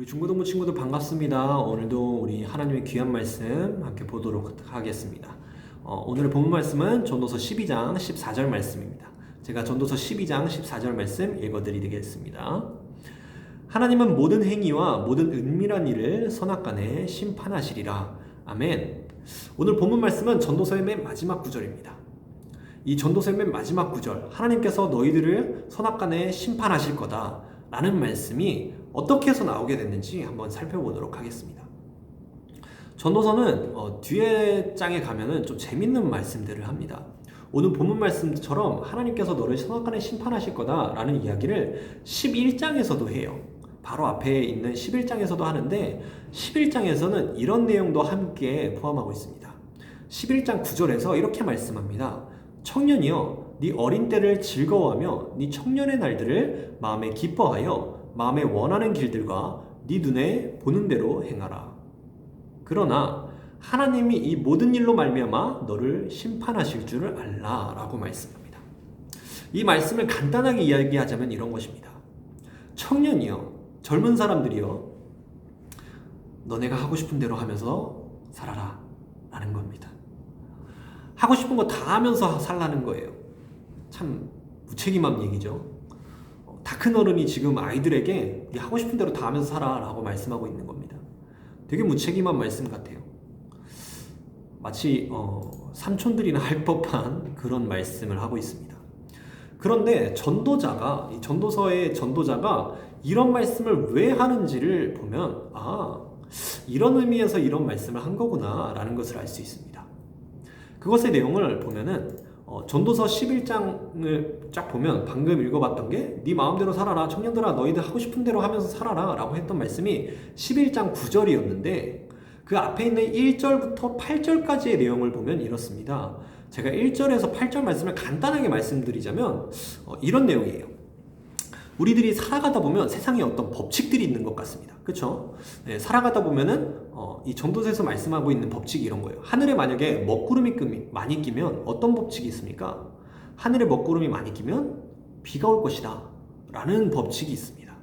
우리 중고등부 친구들 반갑습니다. 오늘도 우리 하나님의 귀한 말씀 함께 보도록 하겠습니다. 어, 오늘의 본문 말씀은 전도서 12장 14절 말씀입니다. 제가 전도서 12장 14절 말씀 읽어드리겠습니다. 하나님은 모든 행위와 모든 은밀한 일을 선악간에 심판하시리라. 아멘. 오늘 본문 말씀은 전도서의 맨 마지막 구절입니다. 이 전도서의 맨 마지막 구절, 하나님께서 너희들을 선악간에 심판하실 거다. 라는 말씀이 어떻게 해서 나오게 됐는지 한번 살펴보도록 하겠습니다. 전도서는 어, 뒤에 장에 가면은 좀 재밌는 말씀들을 합니다. 오늘 본문 말씀처럼 하나님께서 너를 선악간에 심판하실 거다라는 이야기를 11장에서도 해요. 바로 앞에 있는 11장에서도 하는데 11장에서는 이런 내용도 함께 포함하고 있습니다. 11장 9절에서 이렇게 말씀합니다. 청년이여 네 어린 때를 즐거워하며 네 청년의 날들을 마음에 기뻐하여 마음에 원하는 길들과 네 눈에 보는 대로 행하라. 그러나 하나님이 이 모든 일로 말미암아 너를 심판하실 줄을 알라라고 말씀합니다. 이 말씀을 간단하게 이야기하자면 이런 것입니다. 청년이여 젊은 사람들이여 너네가 하고 싶은 대로 하면서 살아라 라는 겁니다. 하고 싶은 거 다 하면서 살라는 거예요. 참 무책임한 얘기죠. 다큰 어른이 지금 아이들에게 네 하고 싶은 대로 다 하면서 살아라고 말씀하고 있는 겁니다. 되게 무책임한 말씀 같아요. 마치 어, 삼촌들이나 할 법한 그런 말씀을 하고 있습니다. 그런데 전도자가 이 전도서의 전도자가 이런 말씀을 왜 하는지를 보면 아 이런 의미에서 이런 말씀을 한 거구나라는 것을 알 수 있습니다. 그것의 내용을 보면은 어, 전도서 11장을 쫙 보면 방금 읽어봤던 게 네 마음대로 살아라 청년들아 너희들 하고 싶은 대로 하면서 살아라 라고 했던 말씀이 11장 9절이었는데 그 앞에 있는 1절부터 8절까지의 내용을 보면 이렇습니다. 제가 1절에서 8절 말씀을 간단하게 말씀드리자면 어, 이런 내용이에요. 우리들이 살아가다 보면 세상에 어떤 법칙들이 있는 것 같습니다. 그렇죠? 네, 살아가다 보면은 어, 이 전도서에서 말씀하고 있는 법칙이 이런 거예요. 하늘에 만약에 먹구름이 많이 끼면 어떤 법칙이 있습니까? 하늘에 먹구름이 많이 끼면 비가 올 것이다. 라는 법칙이 있습니다.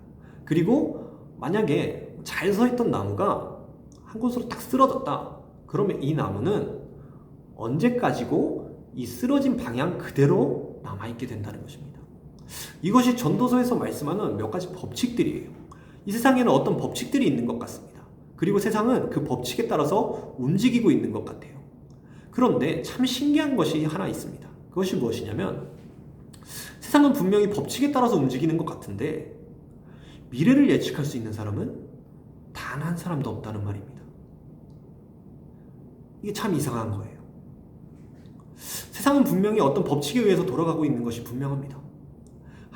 그리고 만약에 잘 서 있던 나무가 한 곳으로 딱 쓰러졌다. 그러면 이 나무는 언제까지고 이 쓰러진 방향 그대로 남아있게 된다는 것입니다. 이것이 전도서에서 말씀하는 몇 가지 법칙들이에요. 이 세상에는 어떤 법칙들이 있는 것 같습니다. 그리고 세상은 그 법칙에 따라서 움직이고 있는 것 같아요. 그런데 참 신기한 것이 하나 있습니다. 그것이 무엇이냐면 세상은 분명히 법칙에 따라서 움직이는 것 같은데 미래를 예측할 수 있는 사람은 단 한 사람도 없다는 말입니다. 이게 참 이상한 거예요. 세상은 분명히 어떤 법칙에 의해서 돌아가고 있는 것이 분명합니다.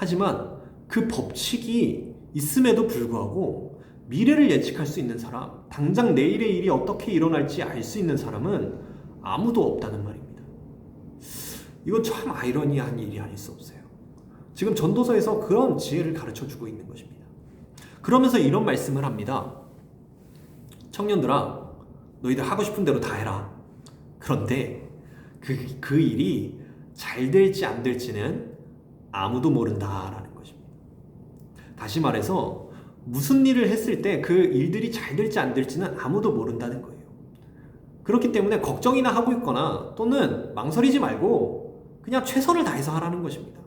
하지만 그 법칙이 있음에도 불구하고 미래를 예측할 수 있는 사람, 당장 내일의 일이 어떻게 일어날지 알 수 있는 사람은 아무도 없다는 말입니다. 이건 참 아이러니한 일이 아닐 수 없어요. 지금 전도서에서 그런 지혜를 가르쳐 주고 있는 것입니다. 그러면서 이런 말씀을 합니다. 청년들아, 너희들 하고 싶은 대로 다 해라. 그런데 그, 그 일이 잘 될지 안 될지는 아무도 모른다라는 것입니다. 다시 말해서 무슨 일을 했을 때 그 일들이 잘 될지 안 될지는 아무도 모른다는 거예요. 그렇기 때문에 걱정이나 하고 있거나 또는 망설이지 말고 그냥 최선을 다해서 하라는 것입니다.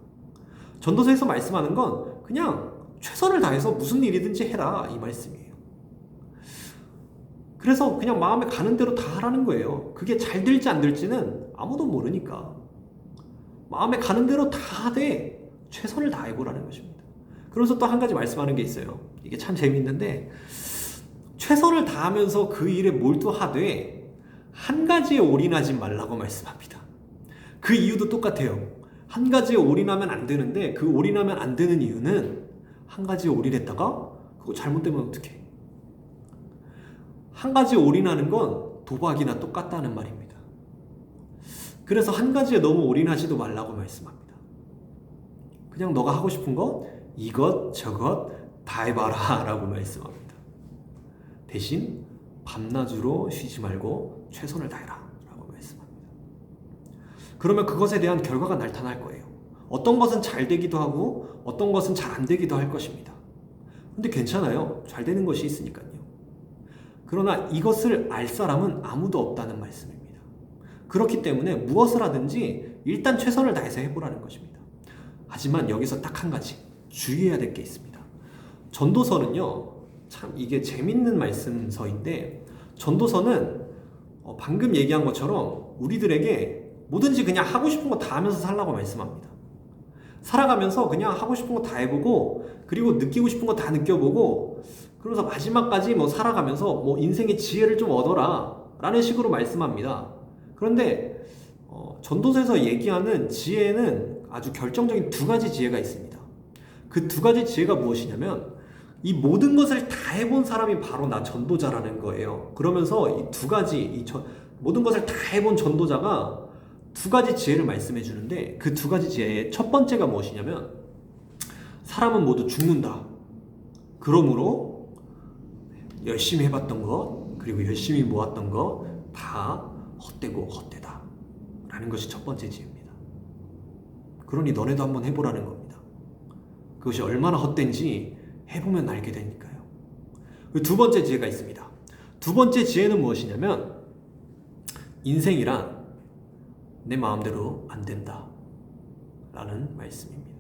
전도서에서 말씀하는 건 그냥 최선을 다해서 무슨 일이든지 해라 이 말씀이에요. 그래서 그냥 마음에 가는 대로 다 하라는 거예요. 그게 잘 될지 안 될지는 아무도 모르니까. 마음에 가는 대로 다 하되 최선을 다해보라는 것입니다. 그래서 또 한 가지 말씀하는 게 있어요. 이게 참 재미있는데 최선을 다하면서 그 일에 몰두하되 한 가지에 올인하지 말라고 말씀합니다. 그 이유도 똑같아요. 한 가지에 올인하면 안 되는데 그 올인하면 안 되는 이유는 한 가지에 올인했다가 그거 잘못되면 어떡해? 한 가지에 올인하는 건 도박이나 똑같다는 말입니다. 그래서 한 가지에 너무 올인하지도 말라고 말씀합니다. 그냥 너가 하고 싶은 것 이것 저것 다 해봐라 라고 말씀합니다. 대신 밤낮으로 쉬지 말고 최선을 다해라 라고 말씀합니다. 그러면 그것에 대한 결과가 나타날 거예요. 어떤 것은 잘 되기도 하고 어떤 것은 잘 안 되기도 할 것입니다. 근데 괜찮아요. 잘 되는 것이 있으니까요. 그러나 이것을 알 사람은 아무도 없다는 말씀입니다. 그렇기 때문에 무엇을 하든지 일단 최선을 다해서 해보라는 것입니다. 하지만 여기서 딱 한 가지 주의해야 될 게 있습니다. 전도서는요, 참 이게 재밌는 말씀서인데, 전도서는 어, 방금 얘기한 것처럼 우리들에게 뭐든지 그냥 하고 싶은 거 다 하면서 살라고 말씀합니다. 살아가면서 그냥 하고 싶은 거 다 해보고, 그리고 느끼고 싶은 거 다 느껴보고, 그러면서 마지막까지 뭐 살아가면서 뭐 인생의 지혜를 좀 얻어라. 라는 식으로 말씀합니다. 그런데, 어, 전도서에서 얘기하는 지혜는 아주 결정적인 두 가지 지혜가 있습니다. 그 두 가지 지혜가 무엇이냐면, 이 모든 것을 다 해본 사람이 바로 나 전도자라는 거예요. 그러면서 이 두 가지, 이 전, 모든 것을 다 해본 전도자가 두 가지 지혜를 말씀해 주는데 그 두 가지 지혜의 첫 번째가 무엇이냐면 사람은 모두 죽는다. 그러므로 열심히 해봤던 것 그리고 열심히 모았던 것 다 헛되고 헛되다. 라는 것이 첫 번째 지혜입니다. 그러니 너네도 한번 해보라는 겁니다. 그것이 얼마나 헛된지 해보면 알게 되니까요. 그두 번째 지혜가 있습니다. 두 번째 지혜는 무엇이냐면 인생이란 내 마음대로 안 된다. 라는 말씀입니다.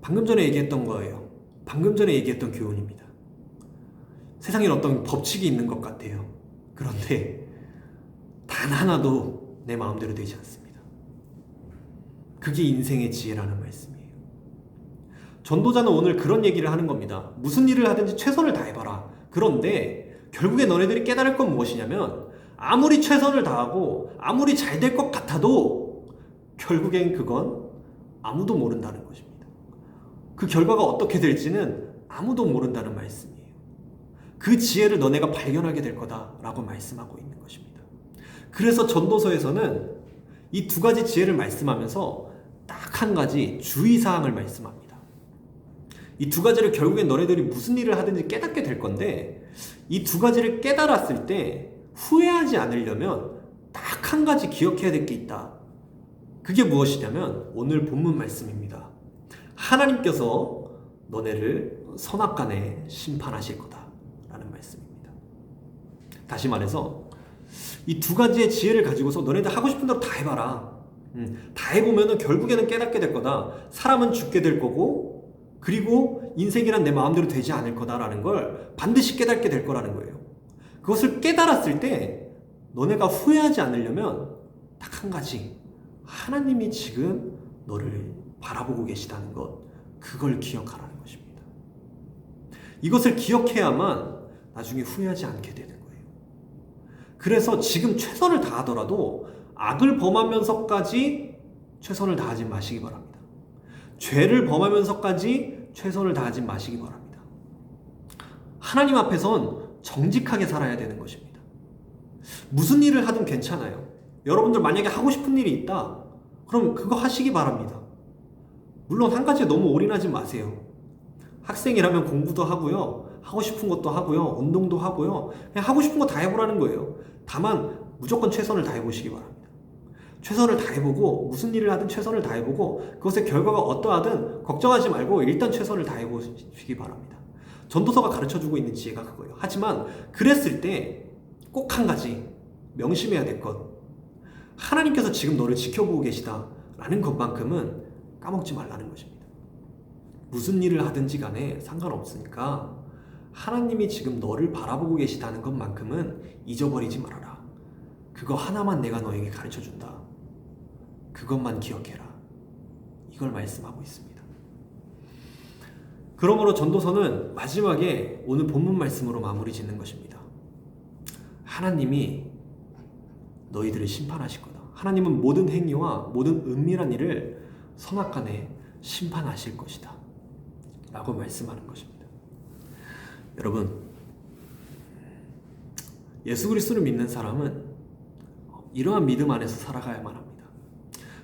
방금 전에 얘기했던 거예요. 방금 전에 얘기했던 교훈입니다. 세상에 어떤 법칙이 있는 것 같아요. 그런데 단 하나도 내 마음대로 되지 않습니다. 그게 인생의 지혜라는 말씀이에요. 전도자는 오늘 그런 얘기를 하는 겁니다. 무슨 일을 하든지 최선을 다해봐라. 그런데 결국에 너네들이 깨달을 건 무엇이냐면 아무리 최선을 다하고 아무리 잘 될 것 같아도 결국엔 그건 아무도 모른다는 것입니다. 그 결과가 어떻게 될지는 아무도 모른다는 말씀이에요. 그 지혜를 너네가 발견하게 될 거다라고 말씀하고 있는 것입니다. 그래서 전도서에서는 이 두 가지 지혜를 말씀하면서 딱 한 가지 주의사항을 말씀합니다. 이 두 가지를 결국엔 너네들이 무슨 일을 하든지 깨닫게 될 건데 이 두 가지를 깨달았을 때 후회하지 않으려면 딱 한 가지 기억해야 될 게 있다. 그게 무엇이냐면 오늘 본문 말씀입니다. 하나님께서 너네를 선악간에 심판하실 거다. 다시 말해서 이 두 가지의 지혜를 가지고서 너네들 하고 싶은 대로 다 해봐라. 음, 다 해보면은 결국에는 깨닫게 될 거다. 사람은 죽게 될 거고, 그리고 인생이란 내 마음대로 되지 않을 거다라는 걸 반드시 깨닫게 될 거라는 거예요. 그것을 깨달았을 때 너네가 후회하지 않으려면 딱 한 가지. 하나님이 지금 너를 바라보고 계시다는 것, 그걸 기억하라는 것입니다. 이것을 기억해야만 나중에 후회하지 않게 되는 거예요. 그래서 지금 최선을 다하더라도 악을 범하면서까지 최선을 다하지 마시기 바랍니다. 죄를 범하면서까지 최선을 다하지 마시기 바랍니다. 하나님 앞에선 정직하게 살아야 되는 것입니다. 무슨 일을 하든 괜찮아요. 여러분들 만약에 하고 싶은 일이 있다. 그럼 그거 하시기 바랍니다. 물론 한 가지에 너무 올인하지 마세요. 학생이라면 공부도 하고요. 하고 싶은 것도 하고요. 운동도 하고요. 그냥 하고 싶은 거 다 해보라는 거예요. 다만 무조건 최선을 다해 보시기 바랍니다. 최선을 다해보고 무슨 일을 하든 최선을 다해보고 그것의 결과가 어떠하든 걱정하지 말고 일단 최선을 다해보시기 바랍니다. 전도서가 가르쳐주고 있는 지혜가 그거예요. 하지만 그랬을 때 꼭 한 가지 명심해야 될 것. 하나님께서 지금 너를 지켜보고 계시다 라는 것만큼은 까먹지 말라는 것입니다. 무슨 일을 하든지 간에 상관없으니까 하나님이 지금 너를 바라보고 계시다는 것만큼은 잊어버리지 말아라. 그거 하나만 내가 너에게 가르쳐 준다. 그것만 기억해라. 이걸 말씀하고 있습니다. 그러므로 전도서는 마지막에 오늘 본문 말씀으로 마무리 짓는 것입니다. 하나님이 너희들을 심판하실 거다. 하나님은 모든 행위와 모든 은밀한 일을 선악간에 심판하실 것이다. 라고 말씀하는 것입니다. 여러분, 예수 그리스도를 믿는 사람은 이러한 믿음 안에서 살아가야만 합니다.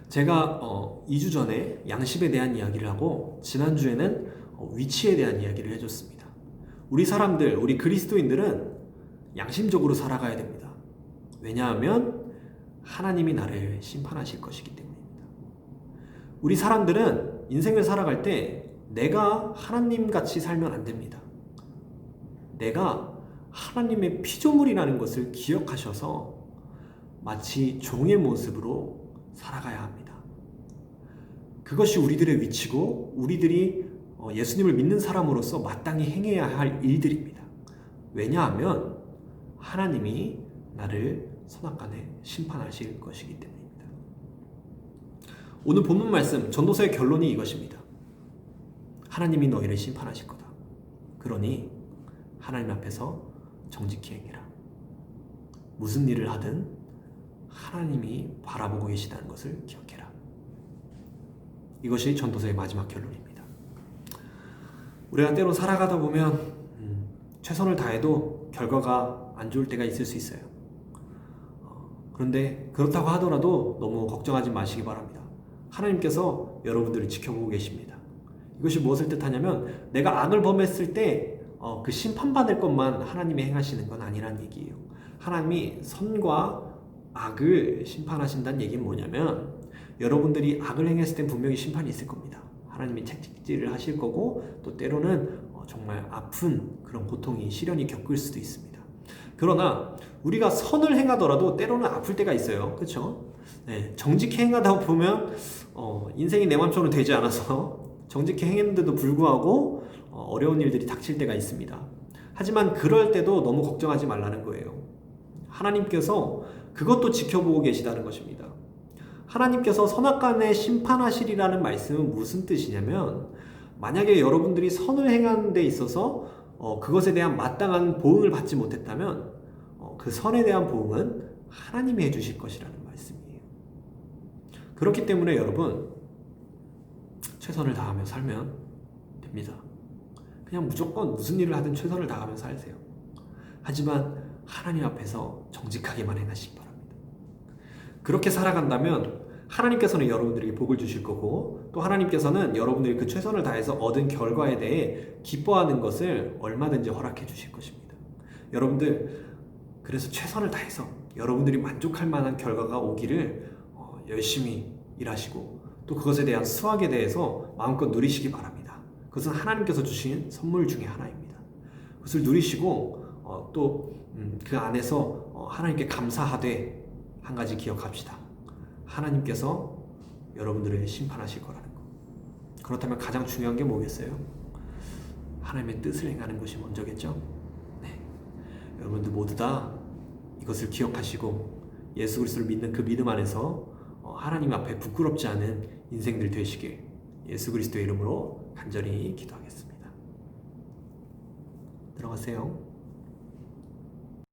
제가 어, 2주 전에 양심에 대한 이야기를 하고 지난주에는 어, 위치에 대한 이야기를 해줬습니다. 우리 사람들, 우리 그리스도인들은 양심적으로 살아가야 됩니다. 왜냐하면 하나님이 나를 심판하실 것이기 때문입니다. 우리 사람들은 인생을 살아갈 때 내가 하나님 같이 살면 안 됩니다. 내가 하나님의 피조물이라는 것을 기억하셔서 마치 종의 모습으로 살아가야 합니다. 그것이 우리들의 위치고 우리들이 어, 예수님을 믿는 사람으로서 마땅히 행해야 할 일들입니다. 왜냐하면 하나님이 나를 선악간에 심판하실 것이기 때문입니다. 오늘 본문 말씀 전도서의 결론이 이것입니다. 하나님이 너희를 심판하실 거다. 그러니 하나님 앞에서 정직히 행해라. 무슨 일을 하든 하나님이 바라보고 계시다는 것을 기억해라. 이것이 전도서의 마지막 결론입니다. 우리가 때로 살아가다 보면 음, 최선을 다해도 결과가 안 좋을 때가 있을 수 있어요. 어, 그런데 그렇다고 하더라도 너무 걱정하지 마시기 바랍니다. 하나님께서 여러분들을 지켜보고 계십니다. 이것이 무엇을 뜻하냐면 내가 악을 범했을 때 그 심판받을 것만 하나님이 행하시는 건 아니란 얘기예요. 하나님이 선과 악을 심판하신다는 얘기는 뭐냐면 여러분들이 악을 행했을 땐 분명히 심판이 있을 겁니다. 하나님이 책찍질을 하실 거고 또 때로는 어, 정말 아픈 그런 고통이 시련이 겪을 수도 있습니다. 그러나 우리가 선을 행하더라도 때로는 아플 때가 있어요. 그렇죠? 네, 정직히 행하다 보면 어, 인생이 내 맘처럼 되지 않아서 정직히 행했는데도 불구하고 어, 어려운 일들이 닥칠 때가 있습니다. 하지만 그럴 때도 너무 걱정하지 말라는 거예요. 하나님께서 그것도 지켜보고 계시다는 것입니다. 하나님께서 선악간에 심판하시리라는 말씀은 무슨 뜻이냐면 만약에 여러분들이 선을 행하는 데 있어서 어, 그것에 대한 마땅한 보응을 받지 못했다면 어, 그 선에 대한 보응은 하나님이 해주실 것이라는 말씀이에요. 그렇기 때문에 여러분 최선을 다하며 살면 됩니다. 그냥 무조건 무슨 일을 하든 최선을 다하며 살세요. 하지만 하나님 앞에서 정직하게만 행하시기 바랍니다. 그렇게 살아간다면 하나님께서는 여러분들에게 복을 주실 거고 또 하나님께서는 여러분들이 그 최선을 다해서 얻은 결과에 대해 기뻐하는 것을 얼마든지 허락해 주실 것입니다. 여러분들 그래서 최선을 다해서 여러분들이 만족할 만한 결과가 오기를 어, 열심히 일하시고 또 그것에 대한 수확에 대해서 마음껏 누리시기 바랍니다. 그것은 하나님께서 주신 선물 중에 하나입니다. 그것을 누리시고 어, 또그 음, 안에서 어, 하나님께 감사하되 한 가지 기억합시다. 하나님께서 여러분들을 심판하실 거라는 거. 그렇다면 가장 중요한 게 뭐겠어요? 하나님의 뜻을 행하는 것이 먼저겠죠? 네. 여러분들 모두 다 이것을 기억하시고 예수 그리스도를 믿는 그 믿음 안에서 어, 하나님 앞에 부끄럽지 않은 인생들 되시길 예수 그리스도의 이름으로 간절히 기도하겠습니다. 들어가세요.